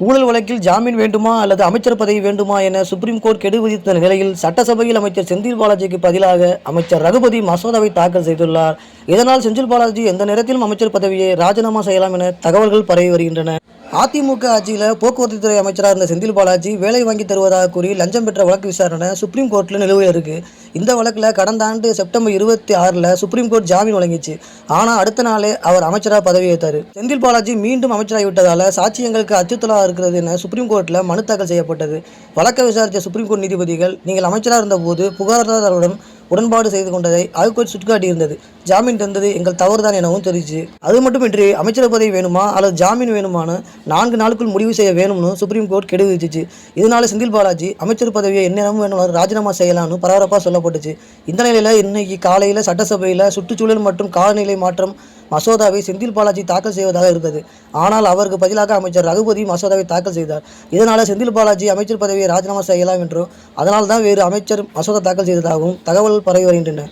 ஊழல் வழக்கில் ஜாமீன் வேண்டுமா அல்லது அமைச்சர் பதவி வேண்டுமா என சுப்ரீம் கோர்ட் கெடு விதித்த நிலையில் சட்டசபையில் அமைச்சர் செந்தில் பாலாஜிக்கு பதிலாக அமைச்சர் ரகுபதி மசோதாவை தாக்கல் செய்துள்ளார். இதனால் செந்தில் பாலாஜி எந்த நேரத்திலும் அமைச்சர் பதவியை ராஜினாமா செய்யலாம் என தகவல்கள் பரவி வருகின்றன. அதிமுக ஆட்சியில் போக்குவரத்து துறை அமைச்சராக இருந்த செந்தில் பாலாஜி வேலை வாங்கி தருவதாக கூறி லஞ்சம் பெற்ற வழக்கு விசாரணை சுப்ரீம் கோர்ட்டில் நிலுவையில் இருக்குது இந்த வழக்கில் கடந்த ஆண்டு செப்டம்பர் இருபத்தி ஆறில் சுப்ரீம் கோர்ட் ஜாமீன் வழங்கிச்சு. ஆனால் அடுத்த நாளே அவர் அமைச்சராக பதவியேற்றார் செந்தில் பாலாஜி மீண்டும் அமைச்சராகி விட்டதால் சாட்சியங்களுக்கு அச்சுறுத்தலாக இருக்கிறது என சுப்ரீம் கோர்ட்டில் மனு தாக்கல் செய்யப்பட்டது. வழக்கை விசாரித்த சுப்ரீம் கோர்ட் நீதிபதிகள் நீங்கள் அமைச்சராக இருந்தபோது புகார்தாரருடன் உடன்பாடு செய்து கொண்டதை ஹைகோர்ட் சுட்டிக்காட்டியிருந்தது. ஜாமீன் தந்தது எங்கள் தவறுதான் எனவும் தெரிவிச்சு அது மட்டுமின்றி அமைச்சர் பதவி வேணுமா அல்லது ஜாமீன் வேணுமான்னு நான்கு நாளுக்குள் முடிவு செய்ய வேணும்னு சுப்ரீம் கோர்ட் கெடு விதிச்சிச்சு இதனால செந்தில் பாலாஜி அமைச்சர் பதவியை எந்நேரமும் வேணும் ராஜினாமா செய்யலாம்னு பரபரப்பாக சொல்லப்பட்டுச்சு. இந்த நிலையில் இன்னைக்கு காலையில் சட்டசபையில் சுற்றுச்சூழல் மற்றும் காலநிலை மாற்றம் மசோதாவை செந்தில் பாலாஜி தாக்கல் செய்வதாக இருந்தது. ஆனால் அவருக்கு பதிலாக அமைச்சர் ரகுபதி மசோதாவை தாக்கல் செய்தார். இதனால் செந்தில் பாலாஜி அமைச்சர் பதவியை ராஜினாமா செய்யலாம் என்றும் அதனால் தான் வேறு அமைச்சர் மசோதா தாக்கல் செய்ததாகவும் தகவல்கள் பரவி வருகின்றன.